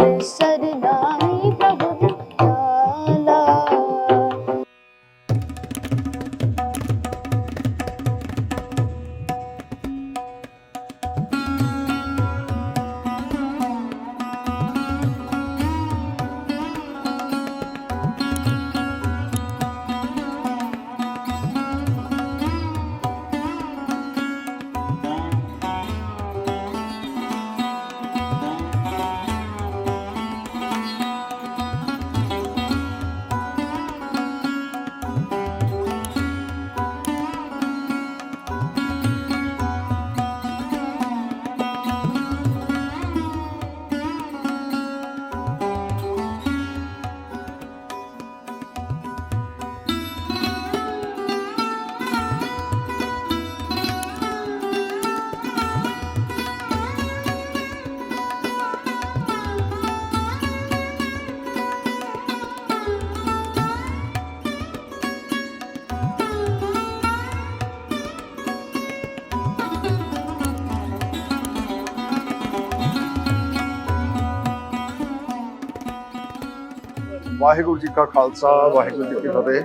So. Waheguru ji ਕਾ ਖਾਲਸਾ ਵਾਹਿਗੁਰੂ ਜੀ ਕੀ ਫਤਿਹ।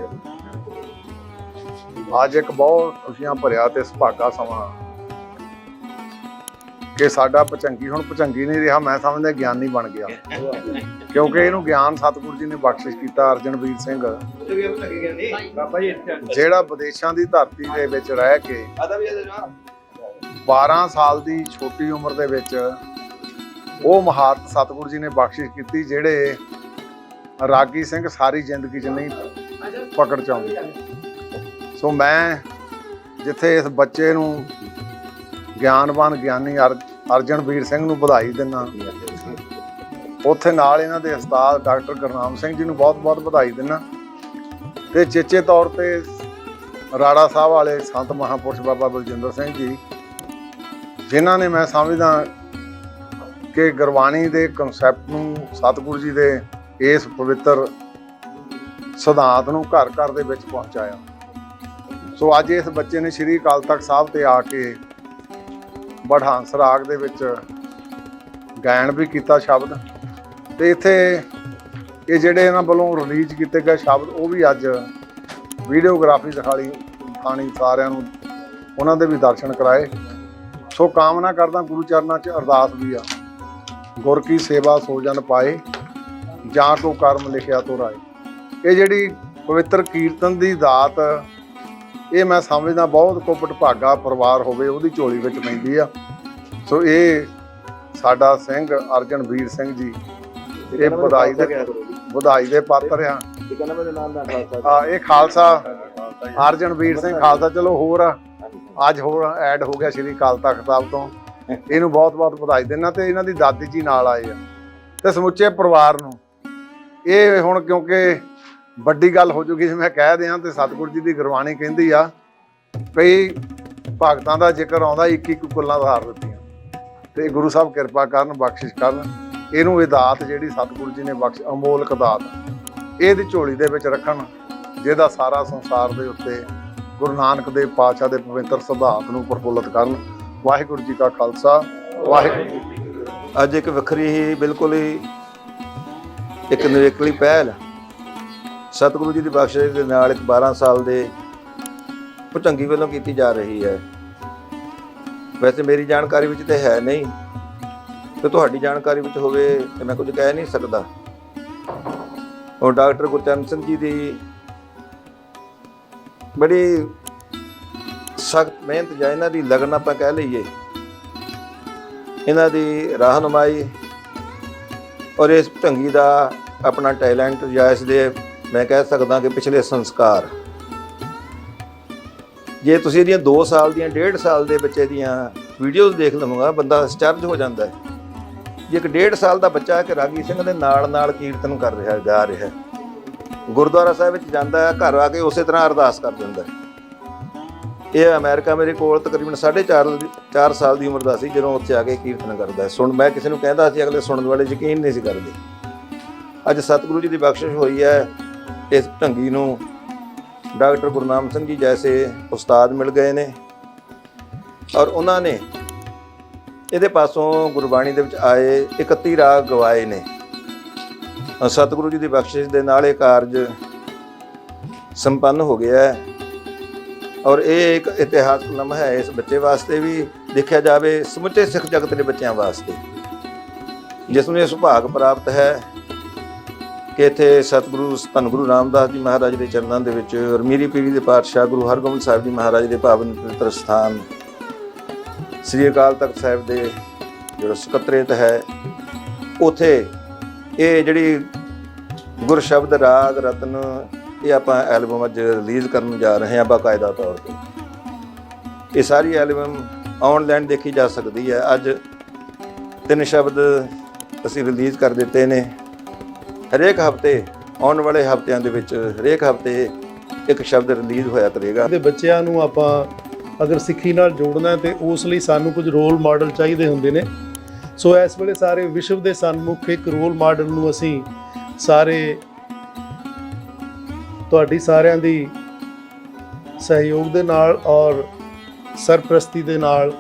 ਅੱਜ ਇੱਕ ਬਹੁਤ ਖੁਸ਼ੀਆਂ ਭਰਿਆ ਤੇ ਸੁਭਾਗਾ ਸਮਾਂ। ਕਿ ਸਾਡਾ ਪਚੰਗੀ ਹੁਣ ਪਚੰਗੀ ਨਹੀਂ ਰਿਹਾ ਮੈਂ ਸਮਝਦਾ ਗਿਆਨੀ ਬਣ ਗਿਆ। ਕਿਉਂਕਿ ਇਹਨੂੰ ਗਿਆਨ ਸਤਿਗੁਰੂ ਜੀ ਨੇ ਬਖਸ਼ਿਸ਼ ਕੀਤਾ ਅਰਜਨਵੀਰ ਸਿੰਘ। ਬਾਬਾ ਜੀ ਇੱਥੇ ਜਿਹੜਾ ਵਿਦੇਸ਼ਾਂ ਦੀ ਧਰਤੀ ਦੇ ਵਿੱਚ ਰਹਿ ਕੇ ਆਦਾ ਵੀ ਆ 12 ਸਾਲ ਦੀ ਛੋਟੀ ਉਮਰ ਦੇ ਵਿੱਚ ਉਹ ਮਹਾਰਤ ਸਤਿਗੁਰੂ ਜੀ ਨੇ ਬਖਸ਼ਿਸ਼ ਕੀਤੀ ਜਿਹੜੇ ਰਾਗੀ ਸਿੰਘ ਸਾਰੀ ਜ਼ਿੰਦਗੀ 'ਚ ਨਹੀਂ ਪਕੜ ਚਾਉਂਦੇ ਸੋ ਮੈਂ ਜਿੱਥੇ ਇਸ ਬੱਚੇ ਨੂੰ ਗਿਆਨਵਾਨ ਗਿਆਨੀ ਅਰ- ਅਰਜਨਵੀਰ ਸਿੰਘ ਨੂੰ ਵਧਾਈ ਦਿੰਦਾ, ਉੱਥੇ ਨਾਲ ਇਹਨਾਂ ਦੇ ਉਸਤਾਦ ਡਾਕਟਰ ਗੁਰਨਾਮ ਸਿੰਘ ਜੀ ਨੂੰ ਬਹੁਤ-ਬਹੁਤ ਵਧਾਈ ਦਿੰਦਾ। ਤੇ ਚੇਚੇ ਤੌਰ ਤੇ ਰਾੜਾ ਸਾਹਿਬ ਵਾਲੇ ਸੰਤ ਮਹਾਪੁਰਸ਼ ਬਾਬਾ ਬਲਜਿੰਦਰ ਸਿੰਘ ਜੀ, ਜਿਨ੍ਹਾਂ ਨੇ ਮੈਂ ਸਮਝਦਾ ਕਿ ਗੁਰਬਾਣੀ ਦੇ ਕਨਸੈਪਟ ਨੂੰ ਸਤਿਗੁਰੂ ਜੀ ਦੇ ਇਸ ਪਵਿੱਤਰ ਸਿਧਾਂਤ ਨੂੰ ਘਰ ਘਰ ਦੇ ਵਿੱਚ ਪਹੁੰਚਾਇਆ। ਸੋ ਅੱਜ ਇਸ ਬੱਚੇ ਨੇ ਸ੍ਰੀ ਅਕਾਲ ਤਖਤ ਸਾਹਿਬ ਤੇ ਆ ਕੇ ਬੜਹੰਸ ਰਾਗ ਦੇ ਵਿੱਚ ਗਾਇਨ ਵੀ ਕੀਤਾ ਸ਼ਬਦ। ਤੇ ਇੱਥੇ ਇਹ ਜਿਹੜੇ ਇਹਨਾਂ ਵੱਲੋਂ ਰਿਲੀਜ਼ ਕੀਤੇ ਗਏ ਸ਼ਬਦ, ਉਹ ਵੀ ਅੱਜ ਵੀਡੀਓਗ੍ਰਾਫੀ ਦਿਖਾਲੀ ਖਾਣੀ ਸਾਰਿਆਂ ਨੂੰ, ਉਹਨਾਂ ਦੇ ਵੀ ਦਰਸ਼ਨ ਕਰਾਏ। ਸੋ ਕਾਮਨਾ ਕਰਦਾ ਗੁਰੂ ਚਰਨਾਂ 'ਚ ਅਰਦਾਸ ਵੀ ਆ। ਗੁਰ ਕੀ ਸੇਵਾ ਸੋ ਜਨ ਪਾਏ। ਜਾਂ ਕੋ ਕਰਮ ਲਿਖਿਆ ਤੋ ਰਾਏ। ਇਹ ਜਿਹੜੀ ਪਵਿੱਤਰ ਕੀਰਤਨ ਦੀ ਦਾਤ ਇਹ ਮੈਂ ਸਮਝਦਾ ਬਹੁਤ ਕੋਪਟ ਭਾਗਾ ਪਰਿਵਾਰ ਹੋਵੇ ਉਹਦੀ ਝੋਲੀ ਵਿੱਚ ਪੈਂਦੀ ਆ। ਸੋ ਇਹ ਸਾਡਾ ਸਿੰਘ ਅਰਜਨਵੀਰ ਸਿੰਘ ਜੀ ਇਹ ਵਧਾਈ ਦੇ ਵਧਾਈ ਦੇ ਪਾਤਰ ਆ। ਖਾਲਸਾ ਆ ਇਹ ਖਾਲਸਾ ਅਰਜਨਵੀਰ ਸਿੰਘ ਖਾਲਸਾ। ਚਲੋ ਹੋਰ ਆ, ਅੱਜ ਹੋਰ ਐਡ ਹੋ ਗਿਆ ਸ਼੍ਰੀ ਅਕਾਲ ਤਖਤ ਸਾਹਿਬ ਤੋਂ। ਇਹਨੂੰ ਬਹੁਤ-ਬਹੁਤ ਵਧਾਈ ਦੇਣਾ ਤੇ ਇਹਨਾਂ ਦੀ ਦਾਦੀ ਜੀ ਨਾਲ ਆਏ ਆ। ਤੇ ਸਮੁੱਚੇ ਪਰਿਵਾਰ ਨੂੰ ਇਹ ਹੁਣ ਕਿਉਂਕਿ ਵੱਡੀ ਗੱਲ ਹੋ ਜੂਗੀ, ਜੇ ਮੈਂ ਕਹਿ ਦਿਆਂ ਤੇ ਸਤਿਗੁਰੂ ਜੀ ਦੀ ਗੁਰਬਾਣੀ ਕਹਿੰਦੀ ਆ ਭਈ ਭਗਤਾਂ ਦਾ ਜ਼ਿਕਰ ਆਉਂਦਾ ਇੱਕ ਇੱਕ ਕੁੱਲਾਂ ਦਾ ਹਾਰ ਦਿੱਤੀਆਂ। ਤੇ ਗੁਰੂ ਸਾਹਿਬ ਕਿਰਪਾ ਕਰਨ, ਬਖਸ਼ਿਸ਼ ਕਰਨ। ਇਹਨੂੰ ਇਹ ਦਾਤ ਜਿਹੜੀ ਸਤਿਗੁਰੂ ਜੀ ਨੇ ਬਖਸ਼, ਅਮੋਲਕ ਦਾਤ, ਇਹਦੀ ਝੋਲੀ ਦੇ ਵਿੱਚ ਰੱਖਣ, ਜਿਹਦਾ ਸਾਰਾ ਸੰਸਾਰ ਦੇ ਉੱਤੇ ਗੁਰੂ ਨਾਨਕ ਦੇਵ ਪਾਤਸ਼ਾਹ ਦੇ ਪਵਿੱਤਰ ਸਿਧਾਂਤ ਨੂੰ ਪ੍ਰਫੁੱਲਤ ਕਰਨ। ਵਾਹਿਗੁਰੂ ਜੀ ਕਾ ਖਾਲਸਾ, ਵਾਹਿਗੁਰੂ ਜੀ ਅੱਜ ਇੱਕ ਵੱਖਰੀ ਹੀ, ਬਿਲਕੁਲ ਹੀ ਇੱਕ ਨਿਵੇਕਲੀ ਪਹਿਲ। ਸਤਿਗੁਰੂ ਜੀ ਦੀ ਬਖਸ਼ਿਸ਼ ਦੇ ਨਾਲ ਇੱਕ 12 ਸਾਲ ਦੇ ਭੁਚੰਗੀ ਵੱਲੋਂ ਕੀਤੀ ਜਾ ਰਹੀ ਹੈ। ਵੈਸੇ ਮੇਰੀ ਜਾਣਕਾਰੀ ਵਿੱਚ ਤੇ ਹੈ ਨਹੀਂ। ਤੇ ਤੁਹਾਡੀ ਜਾਣਕਾਰੀ ਵਿੱਚ ਹੋਵੇ ਤੇ ਮੈਂ ਕੁਝ ਕਹਿ ਨਹੀਂ ਸਕਦਾ। ਉਹ ਡਾਕਟਰ ਗੁਰਚਰਨ ਸਿੰਘ ਜੀ ਦੀ ਬੜੀ ਸਖਤ ਮਿਹਨਤ ਜਾਂ ਇਹਨਾਂ ਦੀ ਲਗਨ ਆਪਾਂ ਕਹਿ ਲਈਏ। ਇਹਨਾਂ ਦੀ ਰਾਹਨੁਮਾਈ ਔਰ ਇਸ ਢੰਗੀ ਦਾ ਆਪਣਾ ਟੈਲੈਂਟ ਜਾਂ ਇਸ ਦੇ ਮੈਂ ਕਹਿ ਸਕਦਾ ਕਿ ਪਿਛਲੇ ਸੰਸਕਾਰ। ਜੇ ਤੁਸੀਂ ਇਹਦੀਆਂ 2 ਸਾਲ ਦੀਆਂ 1.5 ਸਾਲ ਦੇ ਬੱਚੇ ਦੀਆਂ ਵੀਡੀਓਜ਼ ਦੇਖ ਲਵਾਂਗਾ, ਬੰਦਾ ਸਟਰਜ ਹੋ ਜਾਂਦਾ ਹੈ। ਜੇ ਇੱਕ 1.5 ਸਾਲ ਦਾ ਬੱਚਾ ਕਿ ਰਾਗੀ ਸਿੰਘ ਦੇ ਨਾਲ ਨਾਲ ਕੀਰਤਨ ਕਰ ਰਿਹਾ ਜਾ ਰਿਹਾ ਗੁਰਦੁਆਰਾ ਸਾਹਿਬ ਵਿੱਚ ਜਾਂਦਾ ਹੈ, ਘਰ ਆ ਕੇ ਉਸੇ ਤਰ੍ਹਾਂ ਅਰਦਾਸ ਕਰ ਦਿੰਦਾ ਹੈ। ਇਹ ਅਮਰੀਕਾ ਮੇਰੇ ਕੋਲ ਤਕਰੀਬਨ 4.5 4 ਸਾਲ ਦੀ ਉਮਰ ਦਾ ਸੀ, ਜਦੋਂ ਉੱਥੇ ਆ ਕੇ ਕੀਰਤਨ ਕਰਦਾ ਸੁਣ ਮੈਂ ਕਿਸੇ ਨੂੰ ਕਹਿੰਦਾ ਸੀ, ਅਗਲੇ ਸੁਣਨ ਵਾਲੇ ਯਕੀਨ ਨਹੀਂ ਸੀ ਕਰਦੇ। ਅੱਜ ਸਤਿਗੁਰੂ ਜੀ ਦੀ ਬਖਸ਼ਿਸ਼ ਹੋਈ ਹੈ। ਇਸ ਢੰਗੀ ਨੂੰ ਡਾਕਟਰ ਗੁਰਨਾਮ ਸਿੰਘ ਜੀ ਜੈਸੇ ਉਸਤਾਦ ਮਿਲ ਗਏ ਨੇ। ਔਰ ਉਹਨਾਂ ਨੇ ਇਹਦੇ ਪਾਸੋਂ ਗੁਰਬਾਣੀ ਦੇ ਵਿੱਚ ਆਏ 31 ਰਾਗ ਗਵਾਏ ਨੇ। ਸਤਿਗੁਰੂ ਜੀ ਦੀ ਬਖਸ਼ਿਸ਼ ਦੇ ਨਾਲ ਇਹ ਕਾਰਜ ਸੰਪੰਨ ਹੋ ਗਿਆ ਹੈ। ਔਰ ਇਹ ਇੱਕ ਇਤਿਹਾਸਕ ਲਮਹਾ ਹੈ, ਇਸ ਬੱਚੇ ਵਾਸਤੇ ਵੀ ਦੇਖਿਆ ਜਾਵੇ, ਸਮੁੱਚੇ ਸਿੱਖ ਜਗਤ ਦੇ ਬੱਚਿਆਂ ਵਾਸਤੇ। ਜਿਸ ਨੂੰ ਇਹ ਸੁਭਾਗ ਪ੍ਰਾਪਤ ਹੈ ਕਿ ਇੱਥੇ ਸਤਿਗੁਰੂ, ਧੰਨ ਗੁਰੂ ਰਾਮਦਾਸ ਜੀ ਮਹਾਰਾਜ ਦੇ ਚਰਨਾਂ ਦੇ ਵਿੱਚ ਔਰ ਮੀਰੀ ਪੀਰੀ ਦੇ ਪਾਤਸ਼ਾਹ ਗੁਰੂ ਹਰਗੋਬਿੰਦ ਸਾਹਿਬ ਜੀ ਮਹਾਰਾਜ ਦੇ ਪਾਵਨ ਪਵਿੱਤਰ ਸਥਾਨ, ਸ੍ਰੀ ਅਕਾਲ ਤਖਤ ਸਾਹਿਬ ਦੇ ਜਿਹੜਾ ਸਕੱਤਰੇਤ ਹੈ, ਉਥੇ ਇਹ ਜਿਹੜੀ ਗੁਰ ਸ਼ਬਦ ਰਾਗ ਰਤਨ ਇਹ ਆਪਾਂ ਐਲਬਮ ਅੱਜ ਰਿਲੀਜ਼ ਕਰਨ ਜਾ ਰਹੇ ਹਾਂ ਬਾਕਾਇਦਾ ਤੌਰ ਤੇ। ਇਹ ਸਾਰੀ ਐਲਬਮ ਆਨਲਾਈਨ ਦੇਖੀ ਜਾ ਸਕਦੀ ਹੈ। ਅੱਜ ਤਿੰਨ ਸ਼ਬਦ ਅਸੀਂ ਰਿਲੀਜ਼ ਕਰ ਦਿੱਤੇ ਨੇ। ਹਰੇਕ ਹਫ਼ਤੇ, ਆਉਣ ਵਾਲੇ ਹਫਤਿਆਂ ਦੇ ਵਿੱਚ ਹਰੇਕ ਹਫ਼ਤੇ ਇੱਕ ਸ਼ਬਦ ਰਿਲੀਜ਼ ਹੋਇਆ ਕਰੇਗਾ। ਦੇ ਬੱਚਿਆਂ ਨੂੰ ਆਪਾਂ ਅਗਰ ਸਿੱਖੀ ਨਾਲ ਜੋੜਨਾ ਹੈ ਤੇ ਉਸ ਲਈ ਸਾਨੂੰ ਕੁਝ ਰੋਲ ਮਾਡਲ ਚਾਹੀਦੇ ਹੁੰਦੇ ਨੇ। ਸੋ ਇਸ ਵੇਲੇ ਸਾਰੇ ਵਿਸ਼ਵ ਦੇ ਸਨਮੁਖ ਇੱਕ ਰੋਲ ਮਾਡਲ ਨੂੰ ਅਸੀਂ ਸਾਰੇ ਤੁਹਾਡੀ ਸਾਰਿਆਂ ਦੀ ਸਹਿਯੋਗ ਦੇ ਨਾਲ ਔਰ ਸਰਪ੍ਰਸਤੀ ਦੇ ਨਾਲ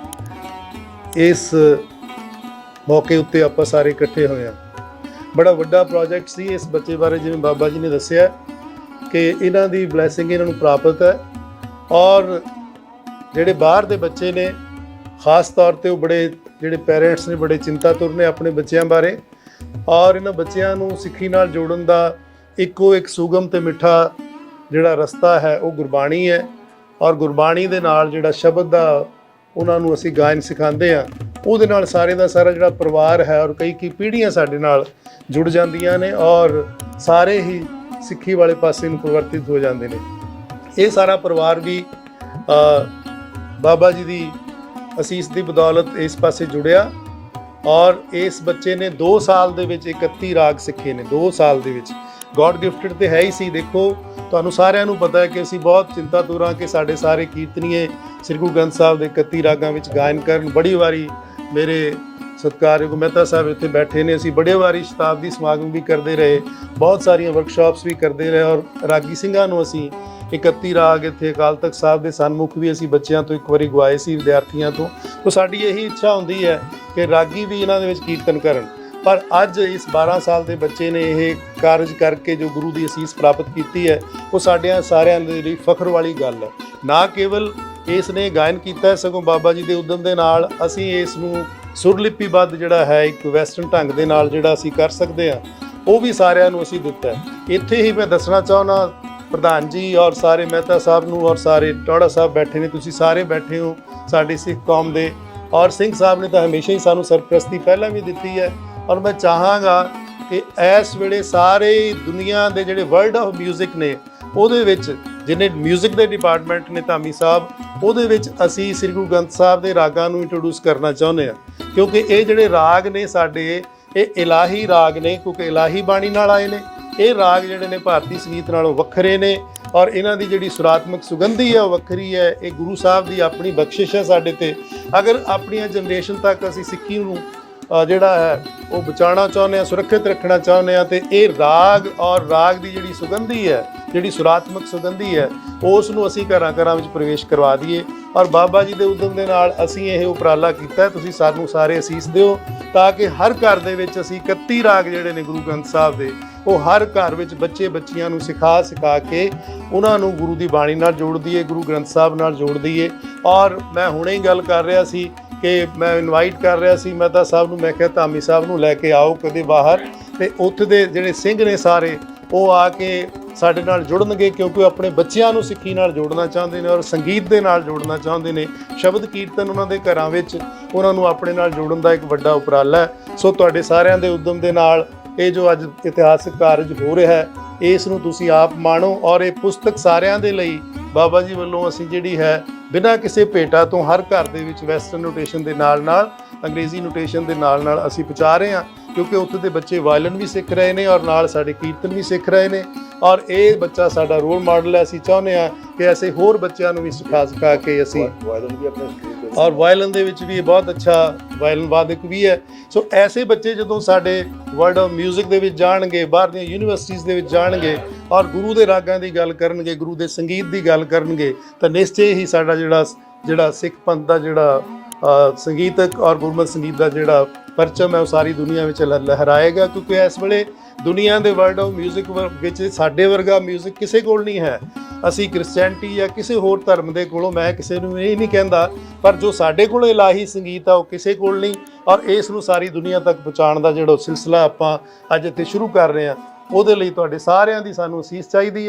ਇਸ ਮੌਕੇ ਉੱਤੇ ਆਪਾਂ ਸਾਰੇ ਇਕੱਠੇ ਹੋਏ ਹਾਂ। ਬੜਾ ਵੱਡਾ ਪ੍ਰੋਜੈਕਟ ਸੀ ਇਸ ਬੱਚੇ ਬਾਰੇ, ਜਿਵੇਂ ਬਾਬਾ ਜੀ ਨੇ ਦੱਸਿਆ ਕਿ ਇਹਨਾਂ ਦੀ ਬਲੇਸਿੰਗ ਇਹਨਾਂ ਨੂੰ ਪ੍ਰਾਪਤ ਹੈ ਔਰ ਜਿਹੜੇ ਬਾਹਰ ਦੇ ਬੱਚੇ ਨੇ, ਖਾਸ ਤੌਰ ਤੇ ਉਹ ਬੜੇ, ਜਿਹੜੇ ਪੇਰੈਂਟਸ ਨੇ ਬੜੇ ਚਿੰਤਾਤੁਰ ਨੇ ਆਪਣੇ ਬੱਚਿਆਂ ਬਾਰੇ ਔਰ ਇਹਨਾਂ ਬੱਚਿਆਂ ਨੂੰ ਸਿੱਖੀ ਨਾਲ ਜੋੜਨ ਦਾ ਇੱਕੋ ਇੱਕ ਸੁਗਮ ਤੇ ਮਿੱਠਾ ਜਿਹੜਾ ਰਸਤਾ ਹੈ, ਉਹ ਗੁਰਬਾਣੀ ਹੈ ਔਰ ਗੁਰਬਾਣੀ ਦੇ ਨਾਲ ਜਿਹੜਾ ਸ਼ਬਦ ਦਾ ਉਹਨਾਂ ਨੂੰ ਅਸੀਂ ਗਾਇਨ ਸਿਖਾਉਂਦੇ ਆ ਉਹਦੇ ਨਾਲ ਸਾਰੇ ਦਾ ਸਾਰਾ ਜਿਹੜਾ ਪਰਿਵਾਰ ਹੈ ਔਰ ਕਈ ਕੀ ਪੀੜ੍ਹੀਆਂ ਸਾਡੇ ਨਾਲ ਜੁੜ ਜਾਂਦੀਆਂ ਨੇ ਔਰ ਸਾਰੇ ਹੀ ਸਿੱਖੀ ਵਾਲੇ ਪਾਸੇ ਨੂੰ ਪ੍ਰਵਰਤਿਤ ਹੋ ਜਾਂਦੇ ਨੇ। ਇਹ ਸਾਰਾ ਪਰਿਵਾਰ ਵੀ ਬਾਬਾ ਜੀ ਦੀ ਅਸੀਸ ਦੀ ਬਦੌਲਤ ਇਸ ਪਾਸੇ ਜੁੜਿਆ ਔਰ ਇਸ ਬੱਚੇ ਨੇ 2 ਸਾਲ ਦੇ ਵਿੱਚ 31 ਰਾਗ ਸਿੱਖੇ ਨੇ 2 ਸਾਲ ਦੇ ਵਿੱਚ। ਗੋਡ ਗਿਫਟਡ ਤੇ ਹੈ ਹੀ ਸੀ। ਦੇਖੋ, ਤੁਹਾਨੂੰ ਸਾਰਿਆਂ ਨੂੰ ਪਤਾ ਹੈ ਕਿ ਅਸੀਂ ਬਹੁਤ ਚਿੰਤਾ ਤੁਰਾਂ ਕਿ ਸਾਡੇ ਸਾਰੇ ਕੀਰਤਨੀਏ ਸ੍ਰੀ ਗੁਰੂ ਗ੍ਰੰਥ ਸਾਹਿਬ ਦੇ 31 ਰਾਗਾਂ ਵਿੱਚ ਗਾਇਨ ਕਰਨ। ਬੜੀ ਵਾਰੀ ਮੇਰੇ ਸਤਿਕਾਰਯੋਗ ਮਹਿਤਾ ਸਾਹਿਬ ਇੱਥੇ ਬੈਠੇ ਨੇ। ਅਸੀਂ ਬੜੇ ਵਾਰੀ ਸ਼ਤਾਬਦੀ ਸਮਾਗਮ ਵੀ ਕਰਦੇ ਰਹੇ। ਬਹੁਤ ਸਾਰੀਆਂ ਵਰਕਸ਼ਾਪਸ ਵੀ ਕਰਦੇ ਰਹੇ ਔਰ ਰਾਗੀ ਸਿੰਘਾਂ ਨੂੰ ਅਸੀਂ 31 ਰਾਗ ਇੱਥੇ ਅਕਾਲ ਤਖਤ ਸਾਹਿਬ ਦੇ ਸਨਮੁਖ ਵੀ ਅਸੀਂ ਬੱਚਿਆਂ ਤੋਂ ਇੱਕ ਵਾਰੀ ਗਵਾਏ ਸੀ, ਵਿਦਿਆਰਥੀਆਂ ਤੋਂ। ਤੋਂ ਸਾਡੀ ਇਹੀ ਇੱਛਾ ਹੁੰਦੀ ਹੈ ਕਿ ਰਾਗੀ ਵੀ ਇਹਨਾਂ ਦੇ ਵਿੱਚ ਕੀਰਤਨ ਕਰਨ। ਪਰ ਅੱਜ ਇਸ 12 ਸਾਲ ਦੇ ਬੱਚੇ ਨੇ ਇਹ ਕਾਰਜ ਕਰਕੇ ਜੋ ਗੁਰੂ ਦੀ ਅਸੀਸ ਪ੍ਰਾਪਤ ਕੀਤੀ ਹੈ ਉਹ ਸਾਡਿਆਂ ਸਾਰਿਆਂ ਦੇ ਲਈ ਫਖਰ ਵਾਲੀ ਗੱਲ ਹੈ। ਨਾ ਕੇਵਲ ਇਸ ਨੇ ਗਾਇਨ ਕੀਤਾ ਹੈ, ਸਗੋਂ ਬਾਬਾ ਜੀ ਦੇ ਉਦਮ ਦੇ ਨਾਲ ਅਸੀਂ ਇਸ ਨੂੰ ਸੁਰਲਿਪੀਬੱਧ ਜਿਹੜਾ ਹੈ ਇੱਕ ਵੈਸਟਰਨ ਢੰਗ ਦੇ ਨਾਲ ਜਿਹੜਾ ਅਸੀਂ ਕਰ ਸਕਦੇ ਹਾਂ ਉਹ ਵੀ ਸਾਰਿਆਂ ਨੂੰ ਅਸੀਂ ਦਿੱਤਾ ਹੈ। ਇੱਥੇ ਹੀ ਮੈਂ ਦੱਸਣਾ ਚਾਹੁੰਦਾ ਪ੍ਰਧਾਨ ਜੀ ਔਰ ਸਾਰੇ ਮਹਿਤਾ ਸਾਹਿਬ ਨੂੰ ਔਰ ਸਾਰੇ ਟੋੜਾ ਸਾਹਿਬ ਬੈਠੇ ਨੇ ਤੁਸੀਂ ਸਾਰੇ ਬੈਠੇ ਹੋ ਸਾਡੀ ਸਿੱਖ ਕੌਮ ਦੇ ਔਰ ਸਿੰਘ ਸਾਹਿਬ ਨੇ ਤਾਂ ਹਮੇਸ਼ਾ ਹੀ ਸਾਨੂੰ ਸਰਪ੍ਰਸਤੀ ਪਹਿਲਾਂ ਵੀ ਦਿੱਤੀ ਹੈ। ਔਰ ਮੈਂ ਚਾਹਾਂਗਾ ਕਿ ਇਸ ਵੇਲੇ ਸਾਰੇ ਦੁਨੀਆ ਦੇ ਜਿਹੜੇ ਵਰਲਡ ਆਫ 뮤직 ਨੇ ਉਹਦੇ ਵਿੱਚ ਜਿਹਨੇ 뮤직 ਦੇ ਡਿਪਾਰਟਮੈਂਟ ਨੇ ਧਾਮੀ ਸਾਹਿਬ ਉਹਦੇ ਵਿੱਚ ਅਸੀਂ ਸ੍ਰੀ ਗੁਰੂ ਗ੍ਰੰਥ ਸਾਹਿਬ ਦੇ ਰਾਗਾਂ ਨੂੰ ਇੰਟਰੋਡਿਊਸ ਕਰਨਾ ਚਾਹੁੰਦੇ ਆ ਕਿਉਂਕਿ ਇਹ ਜਿਹੜੇ ਰਾਗ ਨੇ ਸਾਡੇ ਇਹ ਇਲਾਹੀ ਰਾਗ ਨੇ ਕਿਉਂਕਿ ਇਲਾਹੀ ਬਾਣੀ ਨਾਲ ਆਏ ਨੇ ਇਹ ਰਾਗ ਜਿਹੜੇ ਨੇ ਭਾਰਤੀ ਸੰਗੀਤ ਨਾਲੋਂ ਵੱਖਰੇ ਨੇ ਔਰ ਇਹਨਾਂ ਦੀ ਜਿਹੜੀ ਸੁਰਾਤਮਕ ਸੁਗੰਧੀ ਹੈ ਉਹ ਵੱਖਰੀ ਹੈ ਇਹ ਗੁਰੂ ਸਾਹਿਬ ਦੀ ਆਪਣੀ ਬਖਸ਼ਿਸ਼ ਹੈ ਸਾਡੇ ਤੇ ਅਗਰ ਆਪਣੀਆਂ ਜਨਰੇਸ਼ਨ ਤੱਕ ਅਸੀਂ ਸਿੱਖੀ ਨੂੰ ਅ, ਜਿਹੜਾ ਹੈ, ਉਹ ਬਚਾਉਣਾ ਚਾਹੁੰਦੇ ਆ, ਸੁਰੱਖਿਅਤ ਰੱਖਣਾ ਚਾਹੁੰਦੇ ਆ ਤੇ ਇਹ ਰਾਗ ਔਰ ਰਾਗ ਦੀ ਜਿਹੜੀ ਸੁਗੰਧੀ ਹੈ, ਜਿਹੜੀ ਸੁਰਾਤਮਕ ਸੁਗੰਧੀ ਹੈ, ਉਸ ਨੂੰ ਅਸੀਂ ਘਰਾਂ ਘਰਾਂ ਵਿੱਚ ਪ੍ਰਵੇਸ਼ ਕਰਵਾ ਦਈਏ। ਔਰ ਬਾਬਾ ਜੀ ਦੇ ਉਦਮ ਦੇ ਨਾਲ ਅਸੀਂ ਇਹ ਉਪਰਾਲਾ ਕੀਤਾ ਤੁਸੀਂ ਸਾਨੂੰ ਸਾਰੇ ਅਸੀਸ ਦਿਓ ਤਾਂ ਕਿ ਹਰ ਘਰ ਦੇ ਵਿੱਚ ਅਸੀਂ 31 ਰਾਗ ਜਿਹੜੇ ਨੇ ਗੁਰੂ ਗ੍ਰੰਥ ਸਾਹਿਬ ਦੇ, ਉਹ ਹਰ ਘਰ ਵਿੱਚ ਬੱਚੇ ਬੱਚੀਆਂ ਨੂੰ ਸਿਖਾ ਸਿਖਾ ਕੇ ਉਹਨਾਂ ਨੂੰ ਗੁਰੂ ਦੀ ਬਾਣੀ ਨਾਲ ਜੋੜ ਦਈਏ, ਗੁਰੂ ਗ੍ਰੰਥ ਸਾਹਿਬ ਨਾਲ ਜੋੜ ਦਈਏ। ਔਰ ਮੈਂ ਹੁਣੇ ਹੀ ਗੱਲ ਕਰ ਰਿਹਾ ਸੀ ਕਿ ਮੈਂ ਇਨਵਾਈਟ ਕਰ ਰਿਹਾ ਸੀ ਮਹਿਤਾ ਸਾਹਿਬ ਨੂੰ, ਮੈਂ ਕਿਹਾ ਧਾਮੀ ਸਾਹਿਬ ਨੂੰ ਲੈ ਕੇ ਆਓ ਕਦੇ ਬਾਹਰ। ਤੇ ਉੱਥੇ ਦੇ ਜਿਹੜੇ ਸਿੰਘ ਨੇ ਸਾਰੇ, ਉਹ ਆ ਕੇ ਸਾਡੇ ਨਾਲ ਜੁੜਨਗੇ ਕਿਉਂਕਿ ਉਹ ਆਪਣੇ ਬੱਚਿਆਂ ਨੂੰ ਸਿੱਖੀ ਨਾਲ ਜੋੜਨਾ ਚਾਹੁੰਦੇ ਨੇ ਔਰ ਸੰਗੀਤ ਦੇ ਨਾਲ ਜੋੜਨਾ ਚਾਹੁੰਦੇ ਨੇ। ਸ਼ਬਦ ਕੀਰਤਨ ਉਹਨਾਂ ਦੇ ਘਰਾਂ ਵਿੱਚ ਉਹਨਾਂ ਨੂੰ ਆਪਣੇ ਨਾਲ ਜੋੜਨ ਦਾ ਇੱਕ ਵੱਡਾ ਉਪਰਾਲਾ ਹੈ। ਸੋ ਤੁਹਾਡੇ ਸਾਰਿਆਂ ਦੇ ਉਦਮ ਦੇ ਨਾਲ ਇਹ ਜੋ ਅੱਜ ਇਤਿਹਾਸਕ ਕਾਰਜ ਹੋ ਰਿਹਾ ਹੈ, ਇਸ ਨੂੰ ਤੁਸੀਂ ਆਪ ਮਾਣੋ ਔਰ ਇਹ ਪੁਸਤਕ ਸਾਰਿਆਂ ਦੇ ਲਈ ਬਾਬਾ ਜੀ ਵੱਲੋਂ ਅਸੀਂ ਜਿਹੜੀ ਹੈ ਬਿਨਾਂ ਕਿਸੇ ਭੇਟਾ ਤੋਂ ਹਰ ਘਰ ਦੇ ਵਿੱਚ ਵੈਸਟਰਨ ਨੋਟੇਸ਼ਨ ਦੇ ਨਾਲ ਨਾਲ ਅੰਗਰੇਜ਼ੀ ਨੋਟੇਸ਼ਨ ਦੇ ਨਾਲ ਨਾਲ ਅਸੀਂ ਪਹੁੰਚਾ ਰਹੇ ਹਾਂ ਕਿਉਂਕਿ ਉੱਥੇ ਦੇ ਬੱਚੇ ਵਾਇਲਨ ਵੀ ਸਿੱਖ ਰਹੇ ਨੇ ਔਰ ਨਾਲ ਸਾਡੇ ਕੀਰਤਨ ਵੀ ਸਿੱਖ ਰਹੇ ਨੇ ਔਰ ਇਹ ਬੱਚਾ ਸਾਡਾ ਰੋਲ ਮਾਡਲ ਹੈ ਅਸੀਂ ਚਾਹੁੰਦੇ ਹਾਂ ਕਿ ਐਸੇ ਹੋਰ ਬੱਚਿਆਂ ਨੂੰ ਵੀ ਸਿਖਾ ਸਿਖਾ ਕੇ ਅਸੀਂ ਵਾਇਲਨ ਵੀ ਆਪਣੇ ਸਕੂਲ ਦੇ ਔਰ ਵਾਇਲਨ ਦੇ ਵਿੱਚ ਵੀ ਇਹ ਬਹੁਤ ਅੱਛਾ ਵਾਇਲਨ ਵਾਦਕ ਵੀ ਹੈ। ਸੋ ਐਸੇ ਬੱਚੇ ਜਦੋਂ ਸਾਡੇ ਵਰਲਡ ਆਫ 뮤직 ਦੇ ਵਿੱਚ ਜਾਣਗੇ ਬਾਹਰ ਦੀਆਂ ਯੂਨੀਵਰਸਿਟੀਆਂ ਦੇ ਵਿੱਚ ਜਾਣਗੇ ਔਰ ਗੁਰੂ ਦੇ ਰਾਗਾਂ ਦੀ ਗੱਲ ਕਰਨਗੇ ਗੁਰੂ ਦੇ ਸੰਗੀਤ ਦੀ ਗੱਲ ਕਰਨਗੇ ਤਾਂ ਨਿਸ਼ਚੈ ਹੀ ਸਾਡਾ ਜਿਹੜਾ ਜਿਹੜਾ ਸਿੱਖ ਪੰਥ ਦਾ ਜਿਹੜਾ ਅ, ਸੰਗੀਤਕ ਔਰ ਗੁਰਮਤਿ ਸੰਗੀਤ ਦਾ ਜਿਹੜਾ ਪਰਚਮ ਹੈ ਉਹ ਸਾਰੀ ਦੁਨੀਆ ਵਿੱਚ ਲ- ਲਹਿਰਾਏਗਾ ਕਿਉਂਕਿ ਇਸ ਵੇਲੇ ਦੁਨੀਆ ਦੇ ਵਰਲਡ ਆਫ 뮤직 ਵਿੱਚ ਸਾਡੇ ਵਰਗਾ 뮤직 ਕਿਸੇ ਕੋਲ ਨਹੀਂ ਹੈ ਅਸੀਂ ਕ੍ਰਿਸਚੀਅਨਟੀ ਜਾਂ ਕਿਸੇ ਹੋਰ ਧਰਮ ਦੇ ਕੋਲੋਂ ਮੈਂ ਕਿਸੇ ਨੂੰ ਇਹ ਨਹੀਂ ਕਹਿੰਦਾ ਪਰ ਜੋ ਸਾਡੇ ਕੋਲ ਇਲਾਹੀ ਸੰਗੀਤ ਆ ਉਹ ਕਿਸੇ ਕੋਲ ਨਹੀਂ ਔਰ ਇਸ ਨੂੰ ਸਾਰੀ ਦੁਨੀਆ ਤੱਕ ਪਹੁੰਚਾਉਣ ਦਾ ਜਿਹੜਾ ਸਿਲਸਿਲਾ ਆਪਾਂ ਅੱਜ ਇੱਥੇ ਸ਼ੁਰੂ ਕਰ ਰਹੇ ਹਾਂ ਉਹਦੇ ਲਈ ਤੁਹਾਡੇ ਸਾਰਿਆਂ ਦੀ ਸਾਨੂੰ ਅਸੀਸ ਚਾਹੀਦੀ ਹੈ।